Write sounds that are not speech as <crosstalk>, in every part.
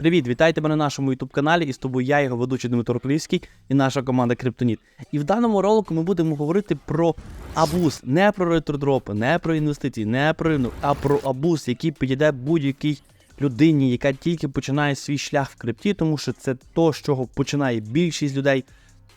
Привіт, вітаю тебе на нашому youtube каналі. І з тобою я, його ведучий Дмитро Клівський і наша команда Криптоніт. І в даному ролику ми будемо говорити про абуз, не про ретродропи, не про інвестиції, не про ринок, а про абуз, який підійде будь-якій людині, яка тільки починає свій шлях в крипті, тому що це то, з чого починає більшість людей.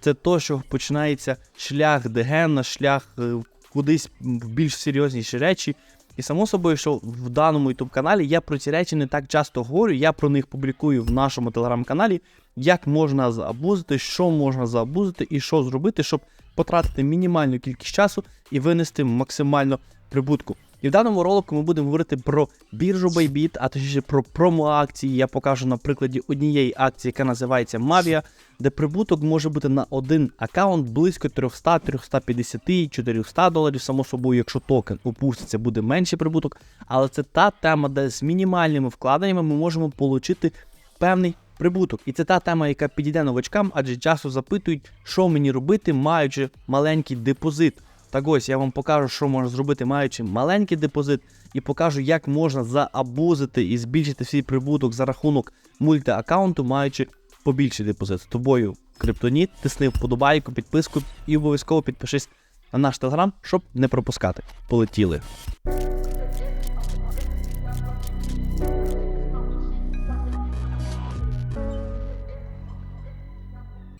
Це то, що починається шлях дегена, шлях е, кудись в більш серйозніші речі. І само собою, що в даному youtube каналі я про ці речі не так часто говорю. Я про них публікую в нашому телеграм-каналі, як можна заабузити, що можна заабузити і що зробити, щоб потратити мінімальну кількість часу і винести максимально прибутку. І в даному ролику ми будемо говорити про біржу Bybit, а точніше про промо-акції. Я покажу на прикладі однієї акції, яка називається Mavia, де прибуток може бути на один аккаунт близько 300, 350, 400 доларів. Само собою, якщо токен опуститься, буде менший прибуток. Але це та тема, де з мінімальними вкладеннями ми можемо отримати певний прибуток. І це та тема, яка підійде новачкам, адже часто запитують, що мені робити, маючи маленький депозит. Так ось я вам покажу, що можна зробити, маючи маленький депозит, і покажу, як можна заабузити і збільшити свій прибуток за рахунок мультиаккаунту, маючи побільший депозит. З тобою Криптоніт, тисни вподобайку, підписку і обов'язково підпишись на наш телеграм, щоб не пропускати. Полетіли.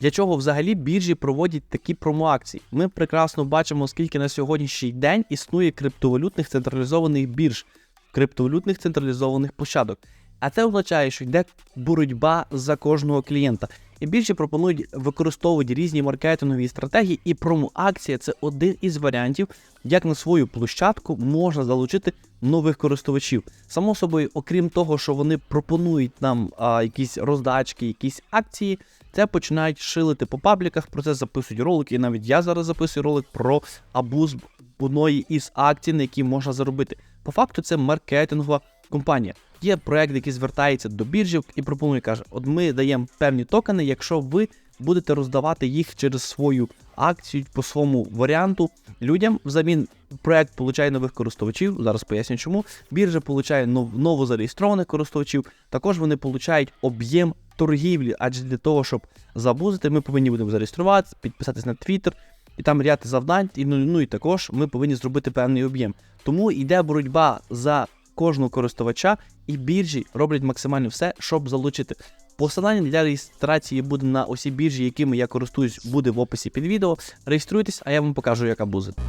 Для чого взагалі біржі проводять такі промоакції? Ми прекрасно бачимо, скільки на сьогоднішній день існує криптовалютних централізованих бірж, криптовалютних централізованих площадок. А це означає, що йде боротьба за кожного клієнта. І біржі пропонують використовувати різні маркетингові стратегії, і промоакція це один із варіантів, як на свою площадку можна залучити нових користувачів. Само собою, окрім того, що вони пропонують нам а, якісь роздачки, якісь акції, це починають шилити по пабліках, про це записують ролики. І навіть я зараз записую ролик про абуз одної із акцій, на які можна заробити. По факту, це маркетингова компанія. Є проект, який звертається до біржів і пропонує, каже: от ми даємо певні токени, якщо ви будете роздавати їх через свою акцію по своєму варіанту людям. Взамін проект получає нових користувачів. Зараз поясню, чому біржа получає нов, новозареєстрованих користувачів. Також вони получають об'єм торгівлі, адже для того, щоб забузити, ми повинні будемо зареєструватися, підписатись на Twitter, і там ряд завдань. І ну, ну і також ми повинні зробити певний об'єм. Тому йде боротьба за кожного користувача, і біржі роблять максимально все, щоб залучити. Посилання для реєстрації буде на усі біржі, якими я користуюсь, буде в описі під відео. Реєструйтесь, а я вам покажу, як абузити.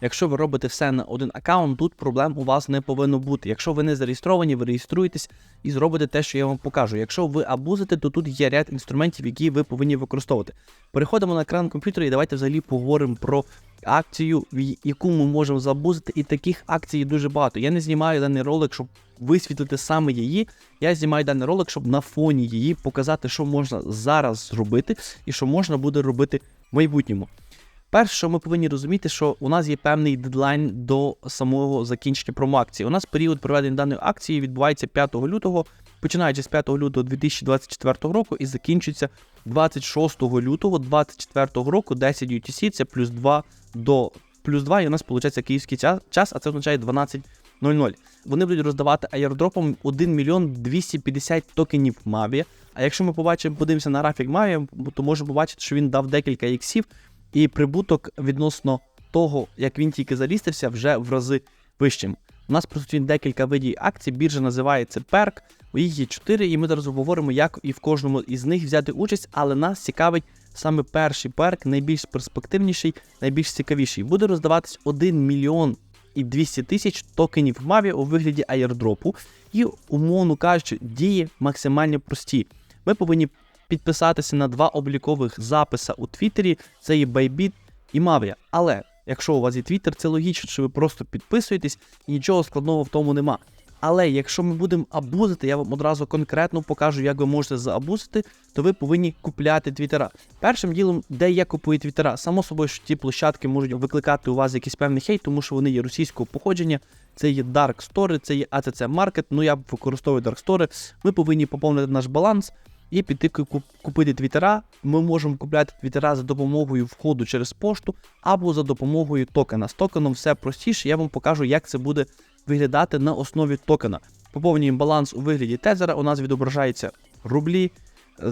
Якщо ви робите все на один аккаунт, тут проблем у вас не повинно бути. Якщо ви не зареєстровані, ви реєструєтесь і зробите те, що я вам покажу. Якщо ви абузите, то тут є ряд інструментів, які ви повинні використовувати. Переходимо на екран комп'ютера і давайте взагалі поговоримо про акцію, яку ми можемо забузити. І таких акцій дуже багато. Я не знімаю даний ролик, щоб висвітлити саме її. Я знімаю даний ролик, щоб на фоні її показати, що можна зараз зробити і що можна буде робити в майбутньому. Перше, що ми повинні розуміти, що у нас є певний дедлайн до самого закінчення промоакції. У нас період проведення даної акції відбувається 5 лютого, починаючи з 5 лютого 2024 року і закінчується 26 лютого 2024 року 10 UTC, це плюс 2 до плюс 2, і у нас виходить київський час, а це означає 12.00. Вони будуть роздавати аєрдропом 1 мільйон 250 токенів Mavi. А якщо ми побачимо, подивимося на графік Mavi, то можемо побачити, що він дав декілька іксів. І прибуток відносно того, як він тільки залістився, вже в рази вищим. У нас присутні декілька видів акцій, біржа називається перк, у їх є 4, і ми зараз обговоримо, як і в кожному із них взяти участь, але нас цікавить саме перший перк, найбільш перспективніший, найбільш цікавіший. Буде роздаватись 1 мільйон і 200 тисяч токенів Маві у вигляді аєрдропу, і, умовно кажучи, дії максимально прості. Ми повинні підписатися на два облікових записа у Твіттері, це є Bybit і Mavia. Але якщо у вас є Твіттер, це логічно, що ви просто підписуєтесь і нічого складного в тому нема. Але якщо ми будемо абузити, я вам одразу конкретно покажу, як ви можете заабузити, то ви повинні купляти твіттера. Першим ділом, де я купую твіттера, само собою, що ті площадки можуть викликати у вас якийсь певний хейт, тому що вони є російського походження. Це є Dark Store, це є ACC Market, ну я використовую Dark Store. Ми повинні поповнити наш баланс і піти купити твіттера. Ми можемо купляти твіттера за допомогою входу через пошту або за допомогою токена. З токеном все простіше, я вам покажу, як це буде виглядати на основі токена. поповнюємо баланс у вигляді тезера, у нас відображаються рублі.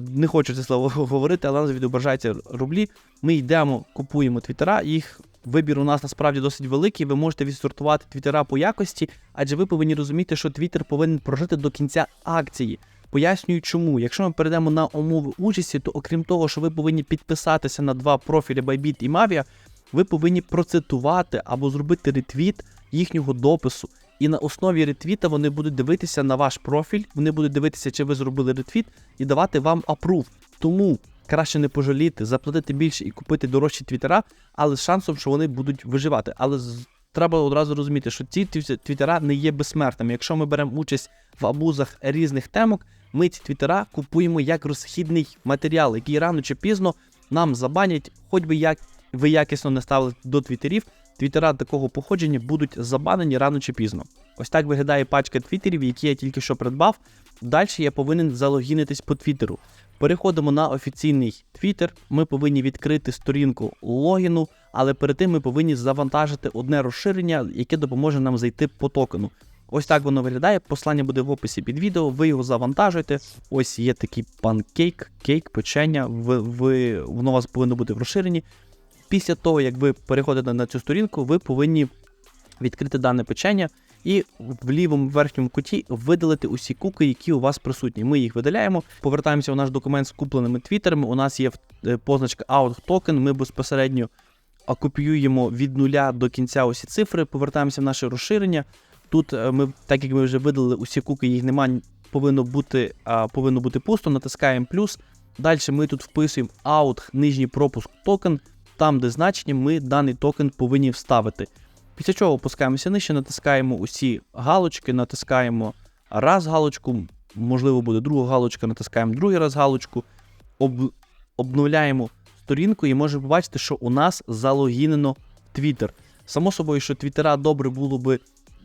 Не хочу це слово <laughs> говорити, але у нас відображаються рублі. Ми йдемо, купуємо твіттера, їх вибір у нас насправді досить великий. Ви можете відсортувати твіттера по якості, адже ви повинні розуміти, що твіттер повинен прожити до кінця акції. Пояснюю, чому. Якщо ми перейдемо на умови участі, то окрім того, що ви повинні підписатися на два профілі Bybit і Mavia, ви повинні процитувати або зробити ретвіт їхнього допису. І на основі ретвіта вони будуть дивитися на ваш профіль, вони будуть дивитися, чи ви зробили ретвіт, і давати вам апрув. Тому краще не пожаліти, заплатити більше і купити дорожчі твіттера, але з шансом, що вони будуть виживати. Але з- треба одразу розуміти, що ці тві- твіттера не є безсмертними. Якщо ми беремо участь в абузах різних темок, ми ці твіттера купуємо як розхідний матеріал, який рано чи пізно нам забанять, хоч би як ви якісно не ставили до твіттерів, твіттера такого походження будуть забанені рано чи пізно. Ось так виглядає пачка твіттерів, які я тільки що придбав. Далі я повинен залогінитись по твіттеру. Переходимо на офіційний твіттер. Ми повинні відкрити сторінку логіну, але перед тим ми повинні завантажити одне розширення, яке допоможе нам зайти по токену. Ось так воно виглядає. Послання буде в описі під відео. Ви його завантажуєте. Ось є такий панкейк, кейк, печення. Ви, ви, воно у вас повинно бути в розширенні. Після того, як ви переходите на цю сторінку, ви повинні відкрити дане печення і в лівому верхньому куті видалити усі куки, які у вас присутні. Ми їх видаляємо. Повертаємося в наш документ з купленими твіттерами. У нас є е, позначка Out Token. Ми безпосередньо копіюємо від нуля до кінця усі цифри, повертаємося в наше розширення. Тут е, ми, так як ми вже видалили усі куки, їх немає, повинно бути, а, повинно бути пусто, натискаємо плюс. Далі ми тут вписуємо out, нижній пропуск токен, там, де значення, ми даний токен повинні вставити. Після чого опускаємося нижче, натискаємо усі галочки, натискаємо раз галочку, можливо, буде друга галочка, натискаємо другий раз галочку, об, обновляємо сторінку і можемо побачити, що у нас залогінено Twitter. Само собою, що твіттера добре було би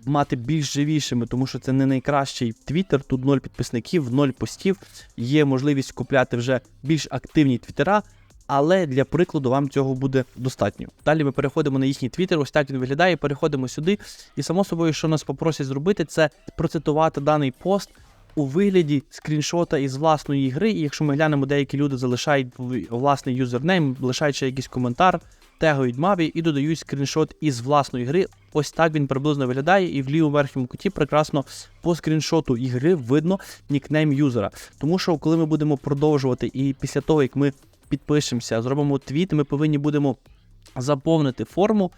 мати більш живішими, тому що це не найкращий твіттер, тут 0 підписників, 0 постів. Є можливість купляти вже більш активні твіттера, але для прикладу вам цього буде достатньо. Далі ми переходимо на їхній твіттер, ось так він виглядає, переходимо сюди. І само собою, що нас попросять зробити, це процитувати даний пост у вигляді скріншота із власної гри. І якщо ми глянемо, деякі люди залишають власний юзернейм, лишають ще якийсь коментар, тегають Маві і додають скріншот із власної гри. Ось так він приблизно виглядає, і в лівому верхньому куті прекрасно по скріншоту ігри видно нікнейм юзера. Тому що коли ми будемо продовжувати, і після того, як ми підпишемося, зробимо твіт, ми повинні будемо заповнити форму,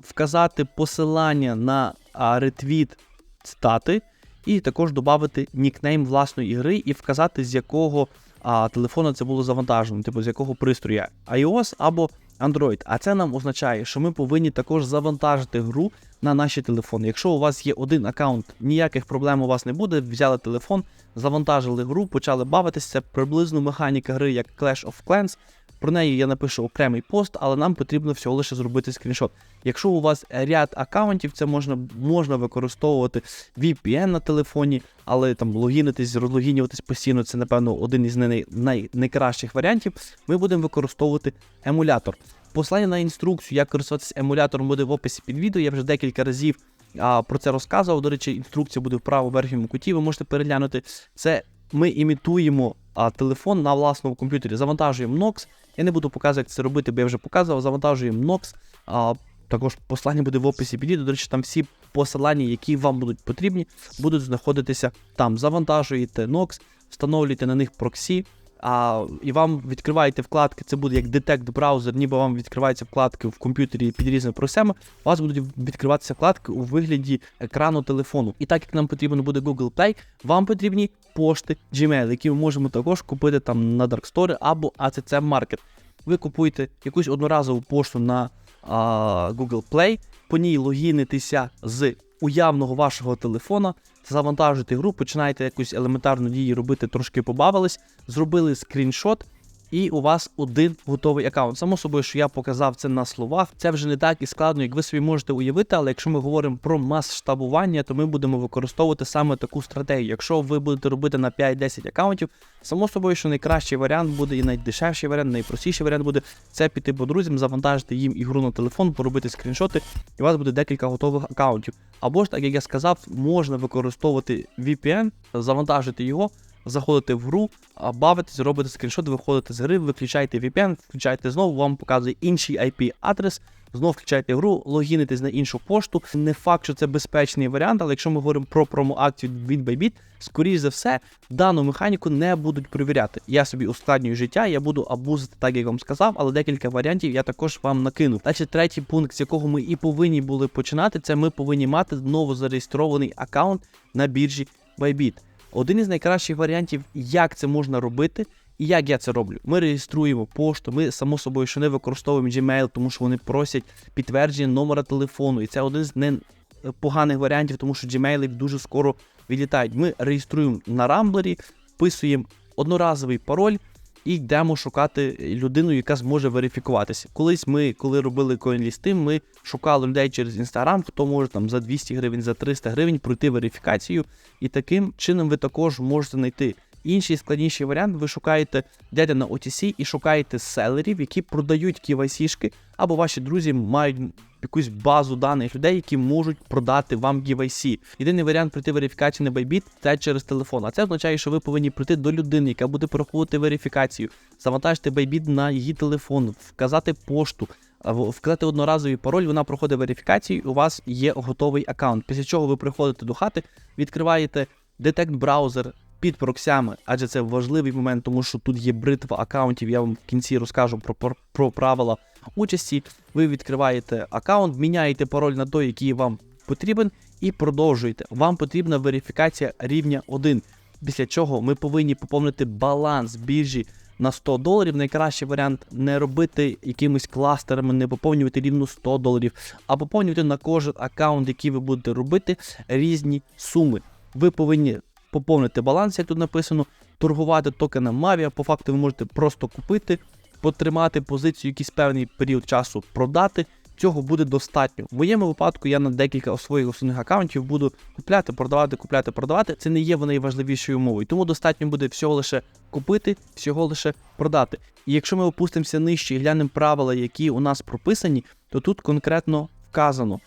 вказати посилання на ретвіт цитати, і також додати нікнейм власної ігри і вказати, з якого а, телефону це було завантажено, типу з якого пристрою iOS або Android. А це нам означає, що ми повинні також завантажити гру на наші телефони. Якщо у вас є один аккаунт, ніяких проблем у вас не буде. Взяли телефон, завантажили гру, почали бавитися. Приблизно механіка гри, як Clash of Clans. Про неї я напишу окремий пост, але нам потрібно всього лише зробити скріншот. Якщо у вас ряд аккаунтів, це можна, можна використовувати VPN на телефоні, але там логінитись, розлогінюватись постійно, це, напевно, один із най, най, найкращих варіантів. Ми будемо використовувати емулятор. Послання на інструкцію, як користуватися емулятором, буде в описі під відео. Я вже декілька разів а, про це розказував. До речі, інструкція буде в правому верхньому куті. Ви можете переглянути. Це ми імітуємо а, телефон на власному комп'ютері. Завантажуємо Nox. Я не буду показувати, як це робити, бо я вже показував. Завантажуємо Nox. А, також послання буде в описі під відео. До речі, там всі посилання, які вам будуть потрібні, будуть знаходитися там. Завантажуєте Nox, встановлюєте на них проксі. А, і вам відкриваєте вкладки, це буде як детект браузер, ніби вам відкриваються вкладки в комп'ютері під різними проксями, у вас будуть відкриватися вкладки у вигляді екрану телефону. І так як нам потрібно буде Google Play, вам потрібні пошти Gmail, які ми можемо також купити там на Dark Store або ACC Market. Ви купуєте якусь одноразову пошту на а, Google Play, по ній логінитеся з уявного вашого телефона, завантажуєте гру, починаєте якусь елементарну дію робити, трошки побавились, зробили скріншот і у вас один готовий аккаунт. Само собою, що я показав це на словах, це вже не так і складно, як ви собі можете уявити. Але якщо ми говоримо про масштабування, то ми будемо використовувати саме таку стратегію. Якщо ви будете робити на 5-10 аккаунтів, само собою, що найкращий варіант буде і найдешевший варіант, найпростіший варіант буде це піти по друзям, завантажити їм ігру на телефон, поробити скріншоти, і у вас буде декілька готових аккаунтів. Або ж так як я сказав, можна використовувати VPN, завантажити його заходите в гру, бавитесь, робите скріншот, виходите з гри, виключаєте VPN, включаєте знову, вам показує інший IP-адрес, знову включаєте гру, логінитесь на іншу пошту. Не факт, що це безпечний варіант, але якщо ми говоримо про промо-акцію від Bybit, скоріш за все, дану механіку не будуть перевіряти. Я собі ускладнюю життя, я буду абузити, так як вам сказав, але декілька варіантів я також вам накину. Далі третій пункт, з якого ми і повинні були починати, це ми повинні мати новозареєстрований аккаунт на біржі Bybit. Один із найкращих варіантів, як це можна робити, і як я це роблю. Ми реєструємо пошту, ми само собою що не використовуємо Gmail, тому що вони просять підтвердження номера телефону. І це один з непоганих варіантів, тому що Gmail дуже скоро відлітають. Ми реєструємо на Рамблері, вписуємо одноразовий пароль. І йдемо шукати людину, яка зможе верифікуватися. Колись ми, коли робили коінлісти, ми шукали людей через інстаграм, хто може там за 200 гривень, за 300 гривень пройти верифікацію. І таким чином ви також можете знайти інший складніший варіант. Ви шукаєте дядя на OTC і шукаєте селерів, які продають KYC-шки, або ваші друзі мають якусь базу даних людей, які можуть продати вам GYC. Єдиний варіант пройти верифікацію на Bybit – це через телефон. А це означає, що ви повинні прийти до людини, яка буде проходити верифікацію, завантажити Bybit на її телефон, вказати пошту. Вказати одноразовий пароль, вона проходить верифікацію, у вас є готовий аккаунт. Після чого ви приходите до хати, відкриваєте детект браузер під проксями, адже це важливий момент, тому що тут є бритва аккаунтів. Я вам в кінці розкажу про, про, про правила участі. Ви відкриваєте аккаунт, міняєте пароль на той, який вам потрібен, і продовжуєте. Вам потрібна верифікація рівня 1. Після чого ми повинні поповнити баланс біржі на 100 доларів. Найкращий варіант не робити якимись кластерами, не поповнювати рівно 100 доларів, а поповнювати на кожен аккаунт, який ви будете робити, різні суми. Ви повинні поповнити баланс, як тут написано, торгувати токеном Mavia. По факту ви можете просто купити, потримати позицію якийсь певний період часу, продати. Цього буде достатньо. В моєму випадку я на декілька своїх основних аккаунтів буду купляти, продавати, купляти, продавати. Це не є найважливішою умовою. Тому достатньо буде всього лише купити, всього лише продати. І якщо ми опустимося нижче і глянемо правила, які у нас прописані, то тут конкретно вказано,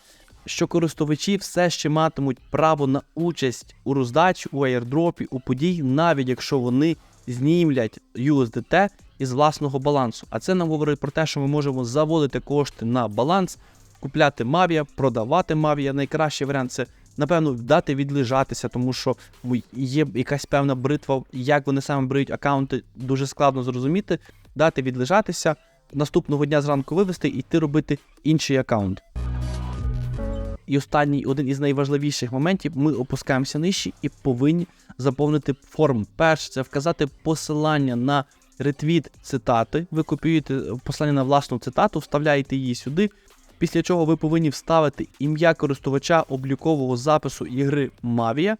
що користувачі все ще матимуть право на участь у роздачі, у аірдропі, у подій, навіть якщо вони знімлять USDT із власного балансу. А це нам говорить про те, що ми можемо заводити кошти на баланс, купляти Mavia, продавати Mavia. Найкращий варіант це, напевно, дати відлежатися, тому що є якась певна бритва, як вони саме бриють аккаунти, дуже складно зрозуміти, дати відлежатися, наступного дня зранку вивести і йти робити інший аккаунт. І останній один із найважливіших моментів ми опускаємося нижче і повинні заповнити форму. Перше, це вказати посилання на ретвіт цитати. Ви копіюєте посилання на власну цитату, вставляєте її сюди. Після чого ви повинні вставити ім'я користувача облікового запису ігри Mavia.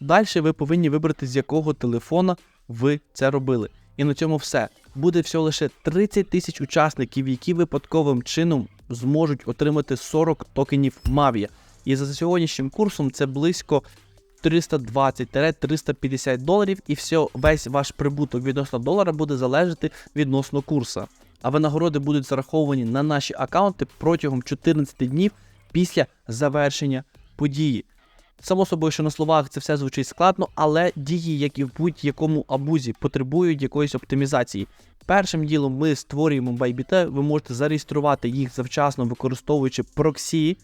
Далі ви повинні вибрати, з якого телефона ви це робили. І на цьому все. Буде всього лише 30 тисяч учасників, які випадковим чином зможуть отримати 40 токенів Mavia. І за сьогоднішнім курсом це близько 320-350 доларів, і все, весь ваш прибуток відносно долара буде залежати відносно курсу. А винагороди будуть зараховані на наші аккаунти протягом 14 днів після завершення події. Само собою, що на словах це все звучить складно, але дії, як і в будь-якому абузі, потребують якоїсь оптимізації. Першим ділом ми створюємо Bybit, ви можете зареєструвати їх завчасно, використовуючи проксі.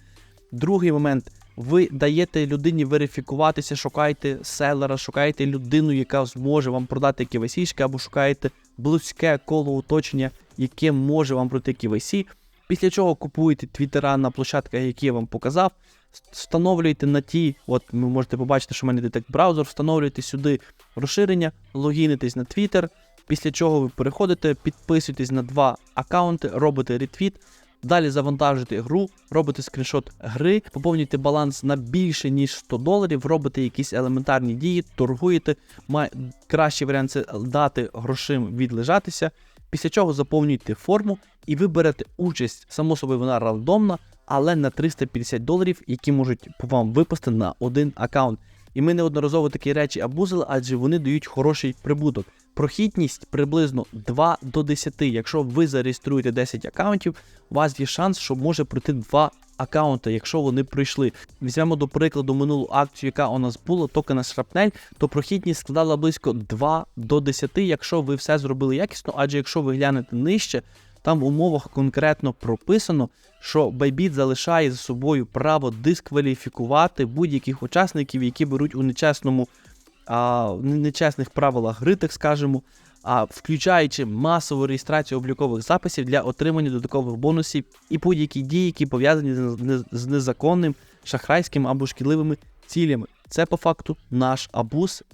Другий момент. Ви даєте людині верифікуватися, шукаєте селера, шукаєте людину, яка зможе вам продати KYC, або шукаєте близьке коло оточення, яке може вам пройти KYC. Після чого купуєте твіттера на площадках, які я вам показав. Встановлюєте на ті, от ви можете побачити, що в мене детект браузер, встановлюєте сюди розширення, логінитесь на Twitter, після чого ви переходите, підписуєтесь на два аккаунти, робите ретвіт, далі завантажуєте гру, робите скріншот гри, поповнюєте баланс на більше, ніж 100 доларів, робите якісь елементарні дії, торгуєте. Май... Кращий варіант це дати грошим відлежатися. Після чого заповнюєте форму і ви берете участь, само собою вона рандомна, але на 350 доларів, які можуть по вам випасти на один аккаунт. І ми неодноразово такі речі абузили, адже вони дають хороший прибуток. Прохідність приблизно 2 до 10. Якщо ви зареєструєте 10 аккаунтів, у вас є шанс, що може пройти 2 аккаунти, якщо вони пройшли. Візьмемо до прикладу минулу акцію, яка у нас була, токена Шрапнель, то прохідність складала близько 2 до 10, якщо ви все зробили якісно, адже якщо ви глянете нижче, там в умовах конкретно прописано, що Bybit залишає за собою право дискваліфікувати будь-яких учасників, які беруть у нечесному а, нечесних правилах гри, так скажемо, а включаючи масову реєстрацію облікових записів для отримання додаткових бонусів і будь-які дії, які пов'язані з незаконним, шахрайським або шкідливими цілями. Це по факту наш абуз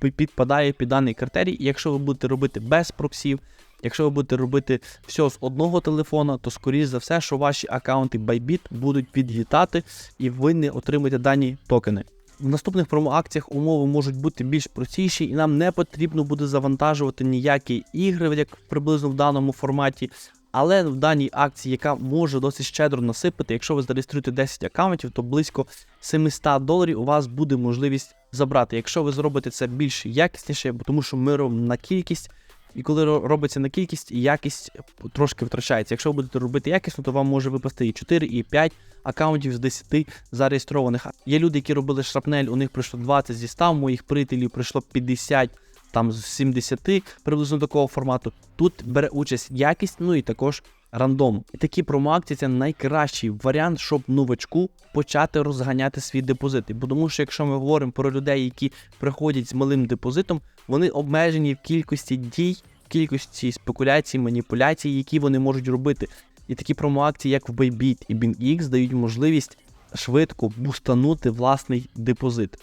підпадає під даний критерій. Якщо ви будете робити без проксів, якщо ви будете робити все з одного телефона, то скоріш за все, що ваші аккаунти Bybit будуть підлітати і ви не отримаєте дані токени. В наступних промоакціях умови можуть бути більш простіші, і нам не потрібно буде завантажувати ніякі ігри, як приблизно в даному форматі. Але в даній акції, яка може досить щедро насипати, якщо ви зареєструєте 10 аккаунтів, то близько 700 доларів у вас буде можливість забрати. Якщо ви зробите це більш якісніше, тому що ми робимо на кількість, і коли робиться на кількість, якість трошки втрачається. Якщо ви будете робити якісно, то вам може випасти і 4, і 5 аккаунтів з 10 зареєстрованих. Є люди, які робили шрапнель, у них прийшло 20 зі 100, у моїх приятелів прийшло 50 там з 70 приблизно такого формату. Тут бере участь якість, ну і також рандом. І такі промоакції це найкращий варіант, щоб новачку почати розганяти свій депозит. Бо тому що якщо ми говоримо про людей, які приходять з малим депозитом, вони обмежені в кількості дій, в кількості спекуляцій, маніпуляцій, які вони можуть робити. І такі промоакції, як в Bybit і BingX, дають можливість швидко бустанути власний депозит.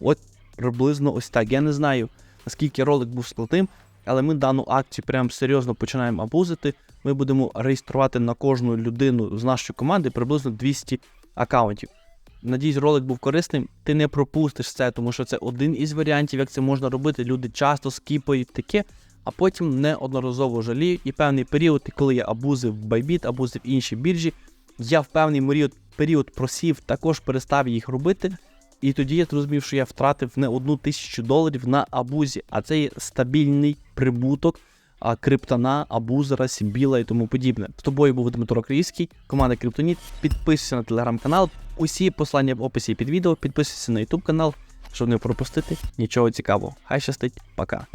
От приблизно ось так. Я не знаю, наскільки ролик був складним, але ми дану акцію прям серйозно починаємо абузити. Ми будемо реєструвати на кожну людину з нашої команди приблизно 200 аккаунтів. Надіюсь, ролик був корисним. Ти не пропустиш це, тому що це один із варіантів, як це можна робити. Люди часто скіпають таке, а потім неодноразово жаліють. І певний період, коли я абузив Bybit, абузив інші біржі, я в певний період, просів також перестав їх робити. І тоді я зрозумів, що я втратив не одну тисячу доларів на абузі, а це є стабільний прибуток криптона, абузера, сімбіла і тому подібне. З тобою був Дмитро Криївський, команда Криптоніт. Підписуйся на телеграм-канал. Усі послання в описі під відео. Підписуйся на ютуб канал, щоб не пропустити нічого цікавого. Хай щастить, пока.